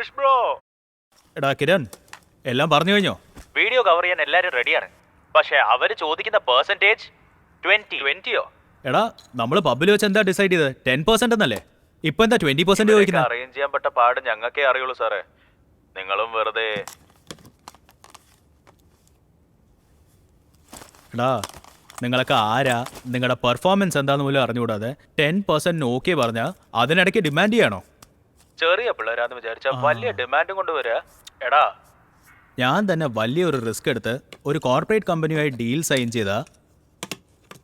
കൃഷ് bro എടാ കിരൺ എല്ലാം പറഞ്ഞു കഴിഞ്ഞോ? വീഡിയോ കവർ ചെയ്യാൻ എല്ലാരും റെഡിയാണ് പക്ഷെ അവർ ചോദിക്കുന്ന പെർസെന്റേജ് ട്വന്റി ട്വന്റിയോ എടാ നമ്മൾ പബ്ബിൽ വെച്ച് എന്താ ഡിസൈഡ് ചെയ്തത് ടെൻ പെർസെന്റ് എന്നല്ലേ? ഇപ്പൊ എന്താ ട്വന്റി പെർസെന്റ് ചോദിക്കുന്നത് അറേഞ്ച് ചെയ്യാൻ പറ്റ പാട് ഞങ്ങൾക്കേ അറിയുള്ളൂ സാറേ. നിങ്ങളും വെറുതെ എടാ നിങ്ങളൊക്കെ ആരാ? നിങ്ങളുടെ പെർഫോമൻസ് എന്താന്ന് പോലും അറിഞ്ഞുകൂടാതെ ടെൻ പെർസെന്റ് ഓക്കെ പറഞ്ഞാൽ അതിനിടയ്ക്ക് ഡിമാൻഡ് ചെയ്യണോ? ചെറിയ പിള്ളേരാന്ന് വിചാരിച്ച വലിയ ഡിമാൻഡും കൊണ്ടുവരിക എടാ. ഞാൻ തന്നെ വലിയൊരു റിസ്ക് എടുത്ത് ഒരു കോർപ്പറേറ്റ് കമ്പനിയുമായി ഡീൽ സൈൻ ചെയ്താ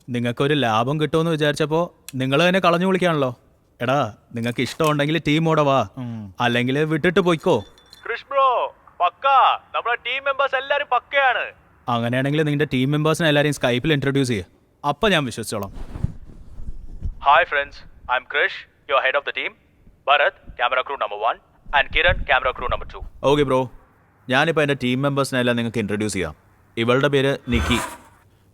നിങ്ങൾക്കൊരു ലാഭം കിട്ടുമെന്ന് വിചാരിച്ചപ്പോൾ നിങ്ങൾ തന്നെ കളഞ്ഞു വിളിക്കാണല്ലോ. എടാ നിങ്ങൾക്ക് ഇഷ്ടമുണ്ടെങ്കിൽ ടീമോടെ വാ. അല്ലെങ്കിൽ വിട്ടിട്ട് പോയിക്കോ. ബ്രോ പക്ക. നമ്മുടെ ടീം മെമ്പേഴ്സ് എല്ലാരും പക്കയാണ്. അങ്ങനെയാണെങ്കിൽ നിങ്ങളുടെ ടീം മെമ്പേഴ്സിനെ എല്ലാവരെയും സ്കൈപ്പിൽ ഇൻട്രൊഡ്യൂസ് ചെയ്യുക അപ്പം ഞാൻ വിശ്വസിച്ചോളാം. Hi friends I am Krish your head of the team Bharath camera crew number one and Kiran camera crew number two okay bro ഞാനിപ്പോൾ എന്റെ ടീം മെമ്പേഴ്സിനെ എല്ലാം നിങ്ങൾക്ക് ഇൻട്രൊഡ്യൂസ് ചെയ്യാം. ഇവളുടെ പേര് നിക്കി.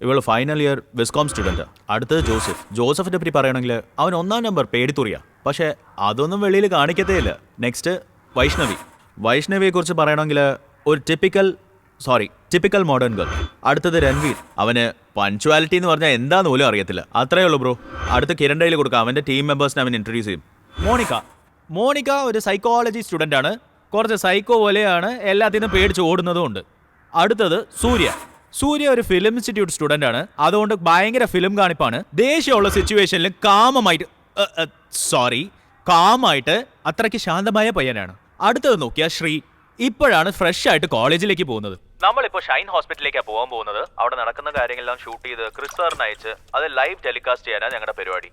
ഇവൾ ഫൈനൽ ഇയർ വിസ്കോം സ്റ്റുഡന്റ് അടുത്തത് ജോസഫ്. ജോസഫിനെ പറ്റി പറയുകയാണെങ്കിൽ അവൻ ഒന്നാം നമ്പർ പേടിത്തുറിയ. പക്ഷേ അതൊന്നും വെളിയിൽ കാണിക്കത്തേ ഇല്ല നെക്സ്റ്റ് വൈഷ്ണവി. വൈഷ്ണവിയെക്കുറിച്ച് പറയണമെങ്കിൽ ഒരു typical sorry typical modern girl അടുത്തത് രൺവീർ. അവന് പഞ്ച്വാലിറ്റി എന്ന് പറഞ്ഞാൽ എന്താന്ന് പോലും അറിയത്തില്ല. അത്രേ ഉള്ളൂ ബ്രോ അടുത്ത കിരൺ കൊടുക്കാം. അവന്റെ ടീം മെമ്പേഴ്സിനെ അവൻ ഇൻട്രൊഡ്യൂസ് ചെയ്യും. മോണിക്ക. മോണിക്ക ഒരു സൈക്കോളജി സ്റ്റുഡന്റ് ആണ്. കുറച്ച് സൈക്കോ പോലെയാണ് എല്ലാത്തിനും പേടിച്ച് ഓടുന്നതുകൊണ്ട് അടുത്തത് സൂര്യ. സൂര്യ ഒരു ഫിലിം ഇൻസ്റ്റിറ്റ്യൂട്ട് സ്റ്റുഡന്റ് ആണ്. അതുകൊണ്ട് ഭയങ്കര ഫിലിം കാണിപ്പാണ്. ദേഷ്യമുള്ള സിറ്റുവേഷനിൽ കാമമായിട്ട് സോറി കാമായിട്ട് അത്രയ്ക്ക് ശാന്തമായ പയ്യനാണ്. അടുത്തത് നോക്കിയാൽ ശ്രീ. ഇപ്പോഴാണ് ഫ്രഷ് ആയിട്ട് കോളേജിലേക്ക് പോകുന്നത്. നമ്മളിപ്പോ ഷൈൻ ഹോസ്പിറ്റലിലേക്കാണ് പോകാൻ പോകുന്നത്. അവിടെ നടക്കുന്ന കാര്യങ്ങളെല്ലാം ഷൂട്ട് ചെയ്ത് ക്രിസ് അയച്ച് അത് ലൈവ് ടെലികാസ്റ്റ് ചെയ്യാനാണ് ഞങ്ങളുടെ പരിപാടി.